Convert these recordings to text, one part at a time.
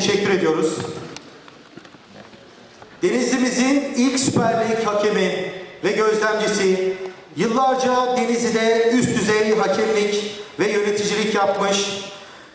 teşekkür ediyoruz. Denizli'mizin ilk Süper Lig hakemi ve gözlemcisi, yıllarca Denizli'de üst düzey hakemlik ve yöneticilik yapmış,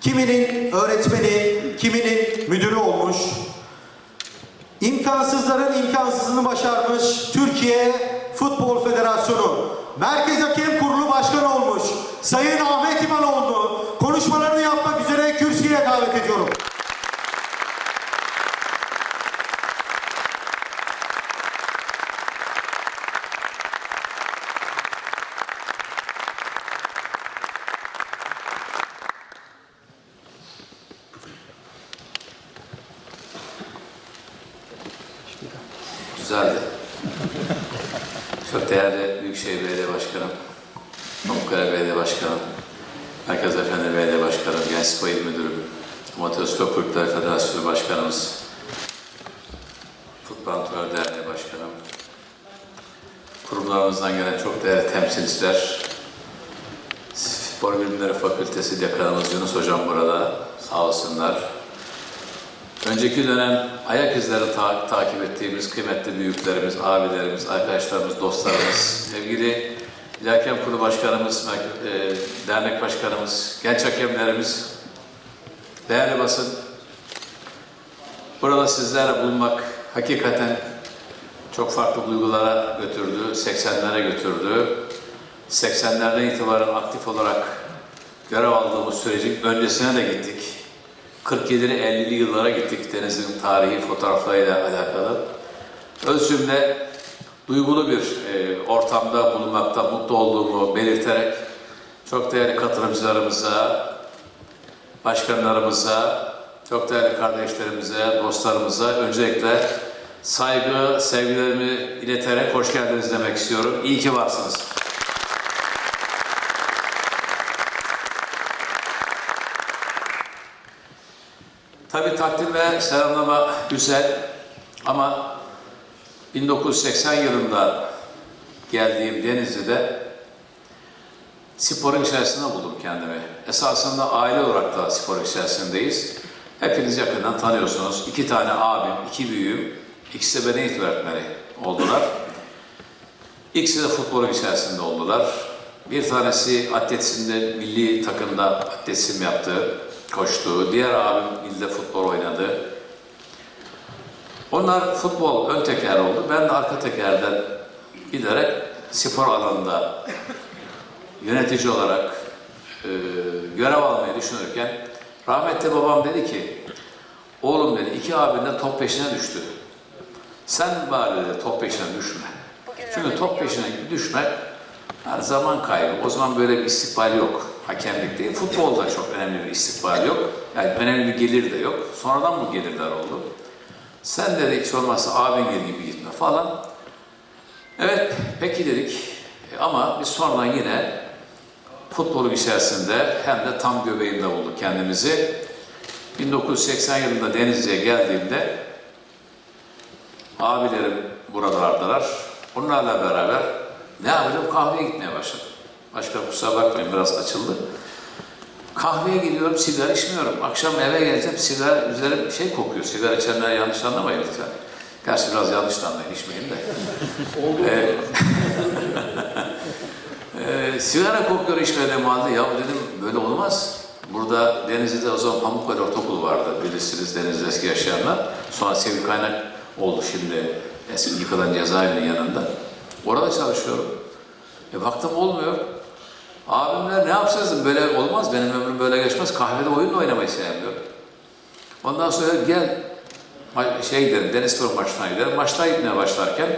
kiminin öğretmeni, kiminin müdürü olmuş, imkansızların imkansızını başarmış Türkiye Futbol Federasyonu Merkez Hakem Kurulu Başkanı olmuş Sayın Ahmet İmanoğlu konuşmalarını yapmak üzere kürsüye davet ediyorum. Güzeldi. Çok değerli Büyükşehir Belediye Başkanım, Pamukkale Belediye Başkanım, Merkez Efendi Belediye Başkanım, Genç Spor İl Müdürüm, Amatör Spor Kulüpleri Federasyonu Başkanımız, Futbol Antrenör Derneği Başkanım, kurumlarımızdan gelen çok değerli temsilciler, Spor Bilimleri Fakültesi Dekanımız Yunus Hocam burada, sağ olsunlar. Önceki dönem ayak izleri ta- takip ettiğimiz kıymetli büyüklerimiz, abilerimiz, arkadaşlarımız, dostlarımız, sevgili İl Hakem Kurulu Başkanımız, e, dernek başkanımız, genç hakemlerimiz, değerli basın, burada sizlerle bulunmak hakikaten çok farklı duygulara götürdü, 80'lere götürdü. 80'lerden itibaren aktif olarak görev aldığımız sürecin öncesine de gittik. 47'li 50'li yıllara gittik Deniz'in tarihi fotoğraflarıyla alakalı. Özümle duygulu bir e, ortamda bulunmakta mutlu olduğumu belirterek çok değerli katılımcılarımıza, başkanlarımıza, çok değerli kardeşlerimize, dostlarımıza öncelikle saygı, sevgilerimi ileterek hoş geldiniz demek istiyorum. İyi ki varsınız. Tabii takdim ve selamlama güzel ama 1980 yılında geldiğim Denizli'de sporun içerisinde buldum kendimi. Esasında aile olarak da sporun içerisindeyiz. Hepiniz yakından tanıyorsunuz. İki tane abim, iki büyüğüm, ikisi de beden eğitim öğretmeni oldular. İkisi de futbolun içerisinde oldular. Bir tanesi atletizmde milli takımda atletizm yaptı, koştu. Diğer abim ilde futbol oynadı. Onlar futbol ön teker oldu. Ben de arka tekerden giderek spor alanında yönetici olarak e, görev almayı düşünürken rahmetli babam dedi ki oğlum dedi iki abin de top peşine düştü. Sen bari dedi top peşine düşme. Çünkü top peşine düşmek her zaman kaybı. O zaman böyle bir istikbal yok. Hakemlik değil. Futbolda çok önemli bir istikbal yok. Yani önemli bir gelir de yok. Sonradan bu gelirler oldu. Sen dedi hiç olmazsa abin gibi gitme falan. Evet peki dedik. E, Ama biz sonra yine futbolun içerisinde hem de tam göbeğinde bulduk kendimizi. 1980 yılında Denizli'ye geldiğimde abilerim buradalardılar. Onlarla beraber ne yapacağım? Kahveye gitmeye başladım. Başka kusura bakmayın biraz açıldı. Kahveye gidiyorum, sigara içmiyorum. Akşam eve geleceğim, sigara üzerim şey kokuyor. Sigara içenler yanlış anlamayın lütfen. Gerçi biraz yanlış da anlayın, içmeyin de. Ee, ee, sigara kokuyor içmediğim halde. Ya dedim böyle olmaz. Burada Denizli'de o zaman Pamukkale Ortaokulu vardı. Bilirsiniz Denizli'de eski yaşayanlar. Sonra Sevgi Kaynak oldu şimdi eski yıkılan cezaevinin yanında. Orada çalışıyorum. E baktım olmuyor. Abimler ne yapacağız? Böyle olmaz. Benim ömrüm böyle geçmez. Kahvede oyun da oynamayı sevmiyorum. Ondan sonra gel şey gidelim, Denizspor maçına gidelim. Maçta gitmeye başlarken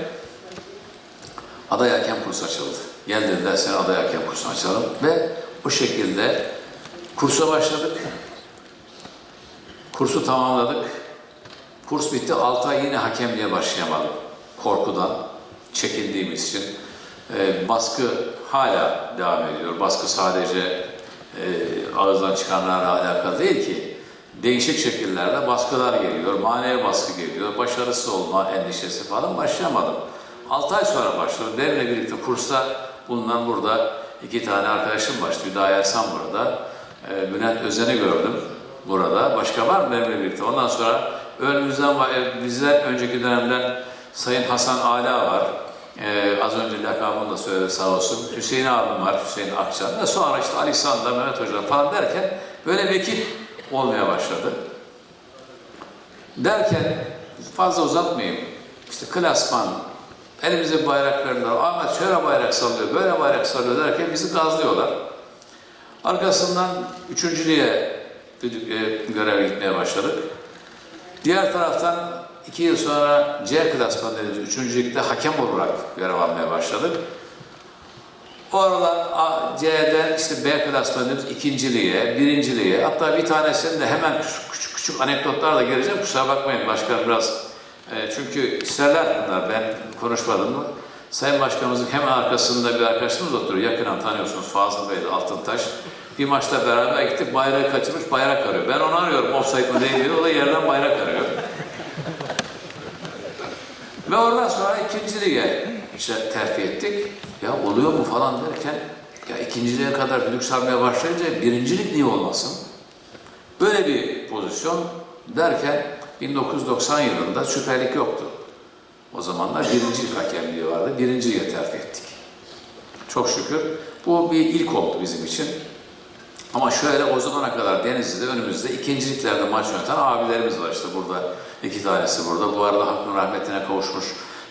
aday hakem kursu açıldı. Gel dediler sen aday hakem kursu açalım. Ve bu şekilde kursa başladık. Kursu tamamladık. Kurs bitti. 6 ay yine hakemliğe başlayamadım. Korkudan, çekindiğimiz için. Ee, baskı hala devam ediyor. Baskı sadece e, ağızdan çıkanlarla alakalı değil ki. Değişik şekillerde baskılar geliyor. Manevi baskı geliyor. Başarısız olma endişesi falan başlayamadım. 6 ay sonra başladım. Benimle birlikte kursta bulunan burada iki tane arkadaşım var. Hüdayi Ersan burada. E, Bülent Özen'i gördüm. burada. Başka var mı benimle birlikte? Ondan sonra önümüzden, e, bizden önceki dönemden Sayın Hasan Ala var. Ee, az önce lakabını da söyledi sağ olsun. Hüseyin abim var, Hüseyin Akçan. Ve sonra işte Ali Sanda, Mehmet Hoca falan derken böyle vekil olmaya başladı. Derken fazla uzatmayayım. İşte klasman, elimize bayrak verdiler. Ahmet şöyle bayrak sallıyor, böyle bayrak sallıyor derken bizi gazlıyorlar. Arkasından üçüncülüğe göreve gitmeye başladık. Diğer taraftan iki yıl sonra C klasman dediğimiz üçüncülükte hakem olarak görev almaya başladık. Oradan A- C'den işte B klasman dediğimiz ikinciliğe, birinciliğe, hatta bir tanesini de hemen küçük küçük, küçük anekdotlarla geleceğim. Kusura bakmayın başkanım biraz. e, çünkü isterler bunlar, ben konuşmadım mı? Sayın Başkanımızın hemen arkasında bir arkadaşımız oturuyor. Yakından tanıyorsunuz Fazıl Bey Altıntaş. Bir maçta beraber gittik, bayrağı kaçırmış, bayrak arıyor. Ben onu arıyorum, offside mı değil mi? O da yerden bayrak arıyor. Ve oradan sonra ikinci lige işte terfi ettik. Ya oluyor mu falan derken ya ikinciliğe kadar düdük sarmaya başlayınca birincilik niye olmasın? Böyle bir pozisyon derken 1990 yılında Süper yoktu. O zamanlar birincilik hakemliği vardı. Birinci lige terfi ettik. Çok şükür. Bu bir ilk oldu bizim için. Ama şöyle o zamana kadar Denizli'de önümüzde ikinciliklerde maç yöneten abilerimiz var işte burada. iki tanesi burada. Bu arada hakkın rahmetine kavuşmuş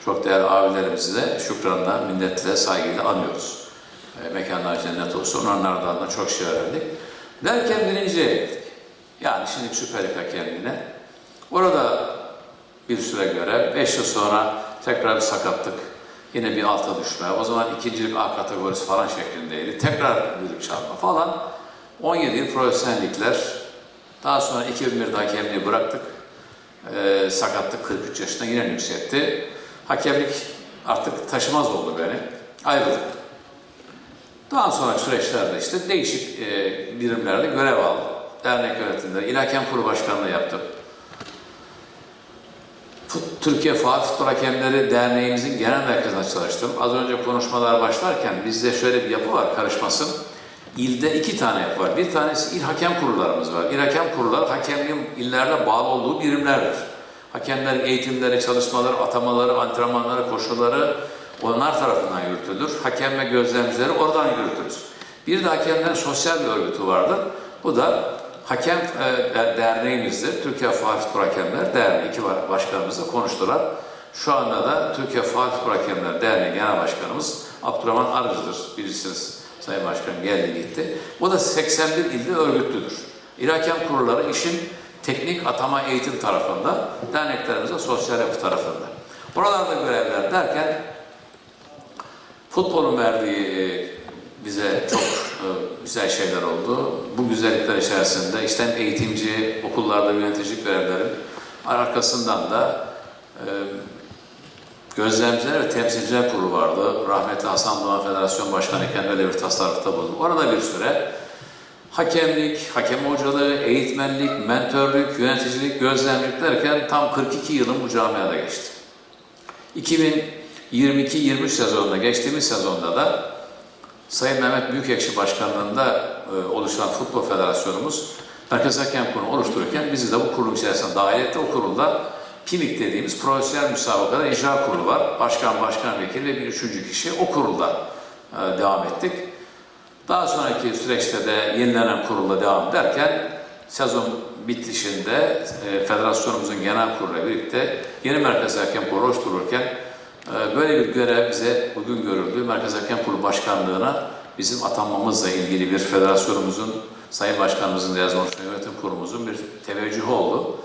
çok değerli abilerimizi de şükranla, minnetle, saygıyla anıyoruz. E, mekanlar cennet olsun. Onlardan da çok şey öğrendik. Derken birinciye geldik. Yani şimdi Süper Lig hakemliğine. Orada bir süre görev. Beş yıl sonra tekrar bir sakatlık. Yine bir alta düşme. O zaman ikincilik A kategorisi falan şeklindeydi. Tekrar düdük çalma falan. 17 yıl profesyonellikler. Daha sonra 2001'de hakemliği bıraktık. Ee, sakatlık 43 yaşında yine yükseltti. Hakemlik artık taşımaz oldu beni. Ayrıldık. Daha sonra süreçlerde işte değişik e, birimlerde görev aldım. Dernek yönetimleri, İl Hakem Kurulu Başkanlığı yaptım. Türkiye Faal Futbol Hakemleri Derneğimizin genel merkezine çalıştım. Az önce konuşmalar başlarken bizde şöyle bir yapı var karışmasın. İlde iki tane var. Bir tanesi il hakem kurullarımız var. İl hakem kurulları hakemliğin illerde bağlı olduğu birimlerdir. Hakemlerin eğitimleri, çalışmaları, atamaları, antrenmanları, koşulları onlar tarafından yürütülür. Hakem ve gözlemcileri oradan yürütürüz. Bir de hakemlerin sosyal bir örgütü vardır. Bu da Hakem e, Derneğimizdir. Türkiye Faal Futbol Hakemler Derneği. iki başkanımızla konuştular. Şu anda da Türkiye Faal Futbol Hakemler Derneği Genel Başkanımız Abdurrahman Arıcı'dır. Bilirsiniz Sayın Başkanım geldi gitti. O da 81 ilde örgütlüdür. İl Hakem Kurulları işin teknik atama eğitim tarafında, derneklerimize sosyal yapı tarafında. Buralarda görevler derken Futbolun verdiği e, bize çok e, güzel şeyler oldu. Bu güzellikler içerisinde işte eğitimci, okullarda yöneticilik görevlerim, arkasından da e, gözlemciler ve temsilciler kurulu vardı. Rahmetli Hasan Doğan Federasyon Başkanı iken öyle bir tasarrufta bulundum. Orada bir süre hakemlik, hakem hocalığı, eğitmenlik, mentörlük, yöneticilik, gözlemcilik derken tam 42 yılım bu camiada geçti. 2022-23 sezonunda, geçtiğimiz sezonda da Sayın Mehmet Büyükekşi Başkanlığında e, oluşan Futbol Federasyonumuz Merkez Hakem Kurulu oluştururken bizi de bu kurulun içerisine dahil etti. O kurulda PİMİK dediğimiz profesyonel müsabakada icra kurulu var. Başkan, başkan vekili ve bir üçüncü kişi o kurulda e, devam ettik. Daha sonraki süreçte de yenilenen kurulla devam ederken sezon bitişinde e, federasyonumuzun genel kuruluyla birlikte yeni Merkez Hakem Kurulu oluştururken e, böyle bir görev bize bugün görüldü. Merkez Hakem Kurulu Başkanlığı'na bizim atanmamızla ilgili bir federasyonumuzun, Sayın Başkanımızın da yazmış yönetim kurulumuzun bir teveccühü oldu.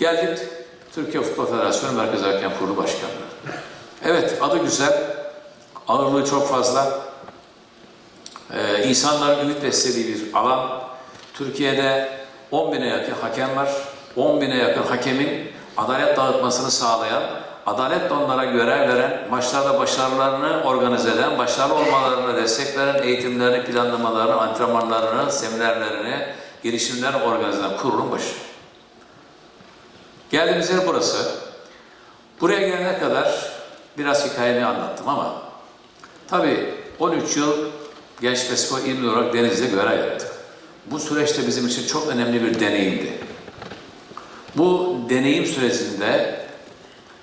Geldik Türkiye Futbol Federasyonu Merkez Hakem Kurulu Başkanlığı. Evet adı güzel, ağırlığı çok fazla. Ee, insanların ümit beslediği bir alan. Türkiye'de 10 bine yakın hakem var. 10 bine yakın hakemin adalet dağıtmasını sağlayan, adalet onlara görev veren, maçlarda başarılarını organize eden, başarılı olmalarına destek veren, eğitimlerini, planlamalarını, antrenmanlarını, seminerlerini, girişimlerini organize eden kurulun başı. Geldiğimiz yer burası. Buraya gelene kadar biraz hikayemi anlattım ama tabii 13 yıl Genç ve Spor İl Müdürü olarak Denizli'de görev yaptık. bu süreçte bizim için çok önemli bir deneyimdi. Bu deneyim sürecinde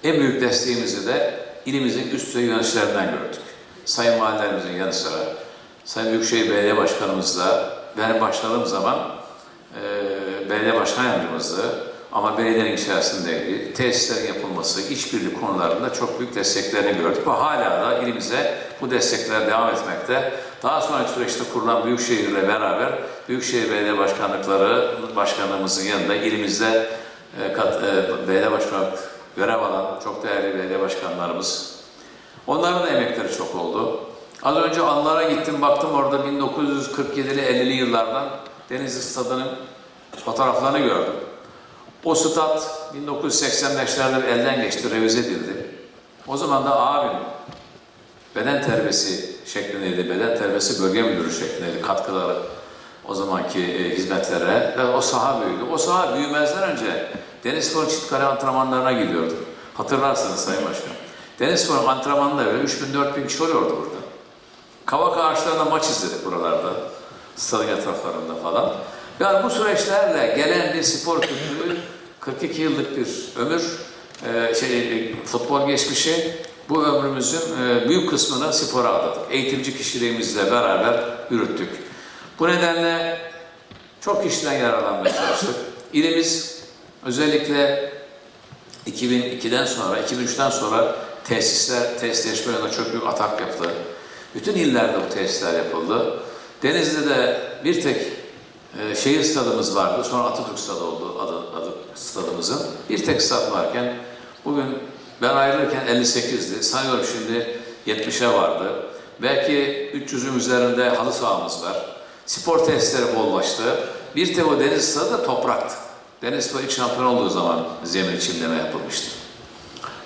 en büyük desteğimizi de ilimizin üst düzey yöneticilerinden gördük. Sayın Valilerimizin yanı sıra, Sayın Büyükşehir Belediye Başkanımızla ben başladığım zaman e, belediye başkan yardımcımızdı ama belediyenin içerisindeydi. Tesislerin yapılması, işbirliği konularında çok büyük desteklerini gördük ve hala da ilimize bu destekler devam etmekte. Daha sonraki süreçte kurulan Büyükşehir'le beraber Büyükşehir Belediye Başkanlıkları Başkanlığımızın yanında ilimizde e, kat, e, belediye başkanı görev alan çok değerli belediye başkanlarımız. Onların da emekleri çok oldu. Az önce anlara gittim baktım orada 1947'li 50'li yıllardan Denizli Stadı'nın fotoğraflarını gördüm. O stat 1985'lerde bir elden geçti, revize edildi. O zaman da abim beden terbiyesi şeklindeydi, beden terbiyesi bölge müdürü şeklindeydi katkıları o zamanki e, hizmetlere ve o saha büyüdü. O saha büyümezden önce Denizspor Çitkale antrenmanlarına gidiyordu. Hatırlarsınız Sayın Başkan. Denizspor antrenmanları böyle 3000-4000 kişi oluyordu burada. Kavak ağaçlarında maç izledik buralarda. Stadın etraflarında falan. Yani bu süreçlerle gelen bir spor kültürü 42 yıllık bir ömür, e, şey, e, futbol geçmişi, bu ömrümüzün e, büyük kısmını spora adadık. Eğitimci kişiliğimizle beraber yürüttük. Bu nedenle çok kişiden yararlanmaya çalıştık. İlimiz özellikle 2002'den sonra, 2003'ten sonra tesisler, tesisleşme yolunda çok büyük atak yaptı. Bütün illerde bu tesisler yapıldı. Denizli'de de bir tek e, şehir stadımız vardı. Sonra Atatürk Stadı oldu adı, adı stadımızın. Bir tek stad varken bugün ben ayrılırken 58'di. Sanıyorum şimdi 70'e vardı. Belki 300'ün üzerinde halı sahamız var. Spor tesisleri bollaştı. Bir tek o deniz stadı da topraktı. Deniz Spor ilk şampiyon olduğu zaman zemin çimleme yapılmıştı.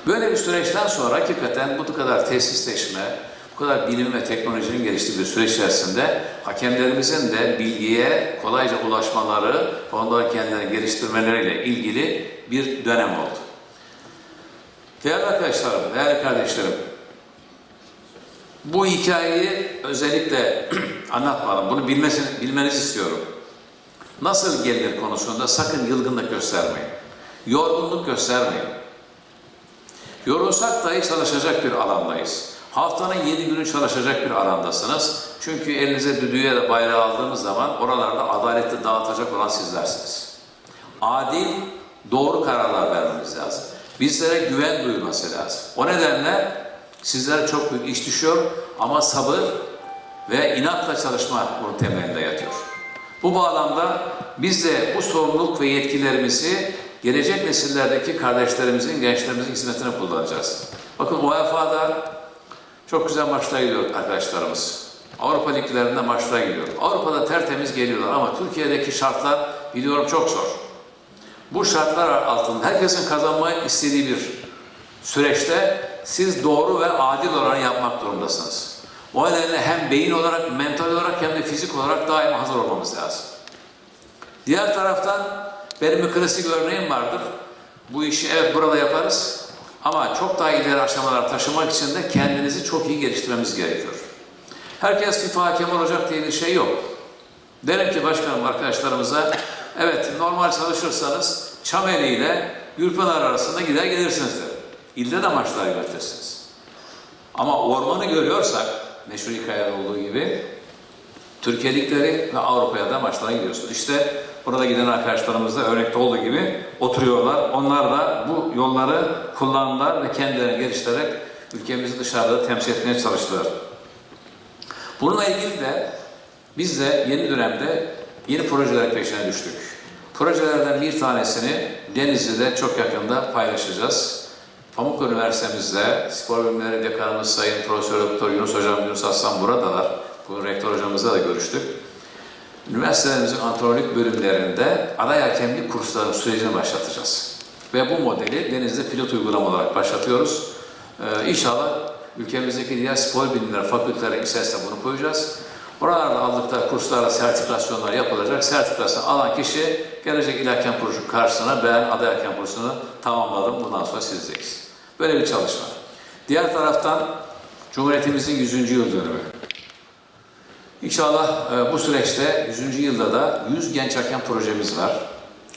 Böyle bir süreçten sonra hakikaten bu kadar tesisleşme, kadar bilim ve teknolojinin geliştiği bir süreç içerisinde hakemlerimizin de bilgiye kolayca ulaşmaları, onları kendilerini geliştirmeleriyle ilgili bir dönem oldu. Değerli arkadaşlarım, değerli kardeşlerim, bu hikayeyi özellikle anlatmadım. Bunu bilmesini, bilmenizi istiyorum. Nasıl gelir konusunda sakın yılgınlık göstermeyin. Yorgunluk göstermeyin. Yorulsak dahi çalışacak bir alandayız. Haftanın yedi günü çalışacak bir alandasınız. Çünkü elinize düdüğü ya da bayrağı aldığımız zaman oralarda adaleti dağıtacak olan sizlersiniz. Adil, doğru kararlar vermemiz lazım. Bizlere güven duyulması lazım. O nedenle sizlere çok büyük iş düşüyor ama sabır ve inatla çalışma bunun temelinde yatıyor. Bu bağlamda biz de bu sorumluluk ve yetkilerimizi gelecek nesillerdeki kardeşlerimizin, gençlerimizin hizmetine kullanacağız. Bakın UEFA'da çok güzel maçlara gidiyor arkadaşlarımız. Avrupa liglerinde maçlara gidiyor. Avrupa'da tertemiz geliyorlar ama Türkiye'deki şartlar biliyorum çok zor. Bu şartlar altında herkesin kazanmayı istediği bir süreçte siz doğru ve adil olanı yapmak durumundasınız. O nedenle hem beyin olarak, mental olarak hem de fizik olarak daima hazır olmamız lazım. Diğer taraftan benim bir klasik örneğim vardır. Bu işi evet burada yaparız ama çok daha ileri aşamalar taşımak için de kendinizi çok iyi geliştirmemiz gerekiyor. Herkes FIFA hakem olacak diye bir şey yok. Derim ki başkanım arkadaşlarımıza, evet normal çalışırsanız Çameli ile Gürpınar arasında gider gelirsiniz derim. İlde de maçlar yönetirsiniz. Ama ormanı görüyorsak, meşhur hikayede olduğu gibi, Türkiye ligleri ve Avrupa'ya da maçlara gidiyorsunuz. İşte burada giden arkadaşlarımız da örnekte olduğu gibi oturuyorlar. Onlar da bu yolları kullandılar ve kendilerini geliştirerek ülkemizi dışarıda temsil etmeye çalıştılar. Bununla ilgili de biz de yeni dönemde yeni projeler peşine düştük. Projelerden bir tanesini Denizli'de çok yakında paylaşacağız. Pamuk Üniversitemizde spor bilimleri dekanımız Sayın Profesör Doktor Yunus Hocam, Yunus Aslan buradalar. Bugün rektör hocamızla da görüştük. Üniversitelerimizin antrenörlük bölümlerinde aday hakemlik kurslarının sürecini başlatacağız. Ve bu modeli Denizli'de pilot uygulama olarak başlatıyoruz. Ee, inşallah ülkemizdeki diğer spor bilimleri fakülteleri içerisinde bunu koyacağız. Oralarda aldıkları kurslarla sertifikasyonlar yapılacak. Sertifikasyon alan kişi gelecek il hakem kursu karşısına ben aday hakem kursunu tamamladım. Bundan sonra sizdeyiz. Böyle bir çalışma. Diğer taraftan Cumhuriyetimizin 100. yıl dönümü. İnşallah e, bu süreçte 100. yılda da 100 genç hakem projemiz var.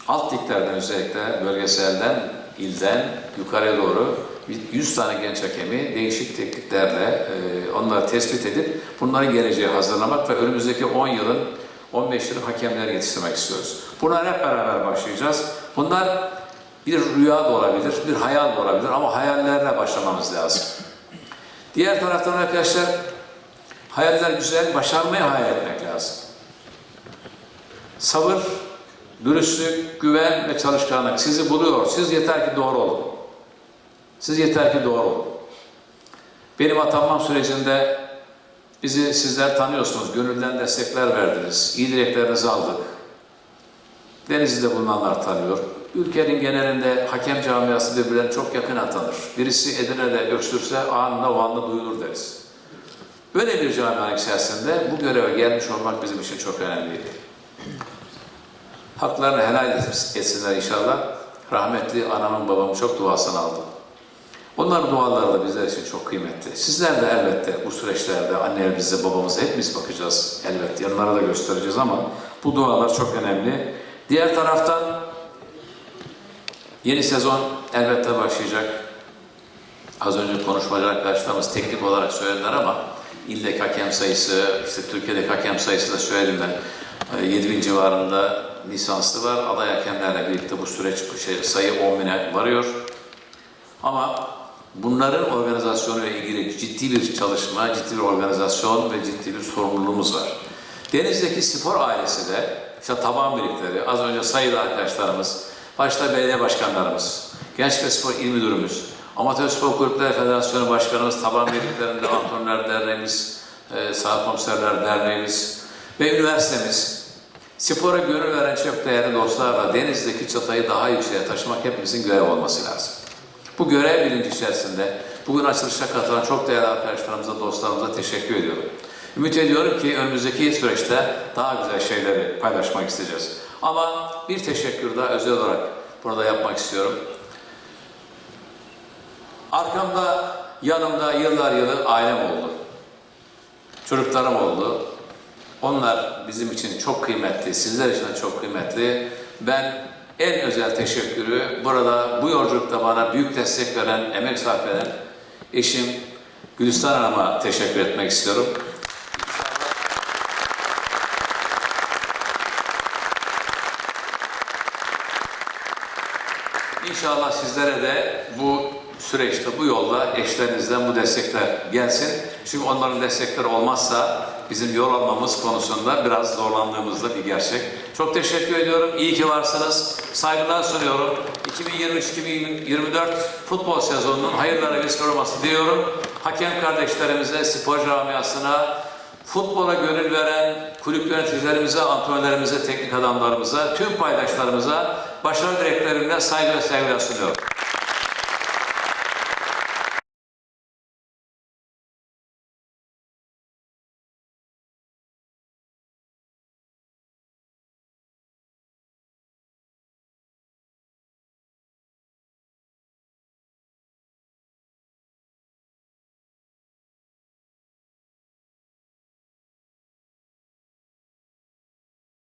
Alt liglerden özellikle bölgeselden, ilden yukarıya doğru 100 tane genç hakemi değişik tekniklerle e, onları tespit edip bunların geleceğe hazırlamak ve önümüzdeki 10 yılın 15 yılın hakemler yetiştirmek istiyoruz. Bunlar hep beraber başlayacağız. Bunlar bir rüya da olabilir, bir hayal da olabilir ama hayallerle başlamamız lazım. Diğer taraftan arkadaşlar hayaller güzel, başarmayı hayal etmek lazım. Sabır, dürüstlük, güven ve çalışkanlık sizi buluyor. Siz yeter ki doğru olun. Siz yeter ki doğru olun. Benim atanmam sürecinde bizi sizler tanıyorsunuz. Gönülden destekler verdiniz. İyi dileklerinizi aldık. Denizli'de bulunanlar tanıyor. Ülkenin genelinde hakem camiası birbirlerini çok yakın tanır. Birisi Edirne'de öksürse anında o anda duyulur deriz. Böyle bir camianın içerisinde bu göreve gelmiş olmak bizim için çok önemliydi. Haklarını helal etsinler inşallah. Rahmetli anamın babamın çok duasını aldım. Onların duaları da bizler için çok kıymetli. Sizler de elbette bu süreçlerde annelerimize, babamıza hepimiz bakacağız. Elbette yanlara da göstereceğiz ama bu dualar çok önemli. Diğer taraftan yeni sezon elbette başlayacak. Az önce konuşmacı arkadaşlarımız teknik olarak söylediler ama ildeki hakem sayısı, işte Türkiye'deki hakem sayısı da söyledim ben. 7000 civarında lisanslı var. Aday hakemlerle birlikte bu süreç bu şey, sayı 10 bine varıyor. Ama bunların organizasyonu ile ilgili ciddi bir çalışma, ciddi bir organizasyon ve ciddi bir sorumluluğumuz var. Deniz'deki spor ailesi de işte taban birlikleri, az önce sayılı arkadaşlarımız, başta belediye başkanlarımız, Gençlik ve Spor İl Müdürümüz, Amatör Spor Kulüpleri Federasyonu Başkanımız, taban birliklerinde Antrenörler Derneğimiz, e, Sağ Komiserler Derneğimiz ve üniversitemiz, spora gönül veren çok değerli dostlarla Deniz'deki çatayı daha yükseğe taşımak hepimizin görev olması lazım. Bu görev bilinci içerisinde bugün açılışa katılan çok değerli arkadaşlarımıza, dostlarımıza teşekkür ediyorum. Ümit ediyorum ki önümüzdeki süreçte daha güzel şeyleri paylaşmak isteyeceğiz. Ama bir teşekkür daha özel olarak burada yapmak istiyorum. Arkamda, yanımda yıllar yılı ailem oldu. Çocuklarım oldu. Onlar bizim için çok kıymetli, sizler için de çok kıymetli. Ben en özel teşekkürü burada bu yolculukta bana büyük destek veren, emek sarf eden eşim Gülistan Hanım'a teşekkür etmek istiyorum. İnşallah sizlere de bu süreçte, bu yolda eşlerinizden bu destekler gelsin. Çünkü onların destekleri olmazsa bizim yol almamız konusunda biraz zorlandığımız da bir gerçek. Çok teşekkür ediyorum. İyi ki varsınız. Saygılar sunuyorum. 2023-2024 futbol sezonunun hayırlara vesile olması diyorum. Hakem kardeşlerimize, spor camiasına, futbola gönül veren kulüp yöneticilerimize, antrenörlerimize, teknik adamlarımıza, tüm paydaşlarımıza başarı dileklerimle saygı ve sevgiler sunuyorum.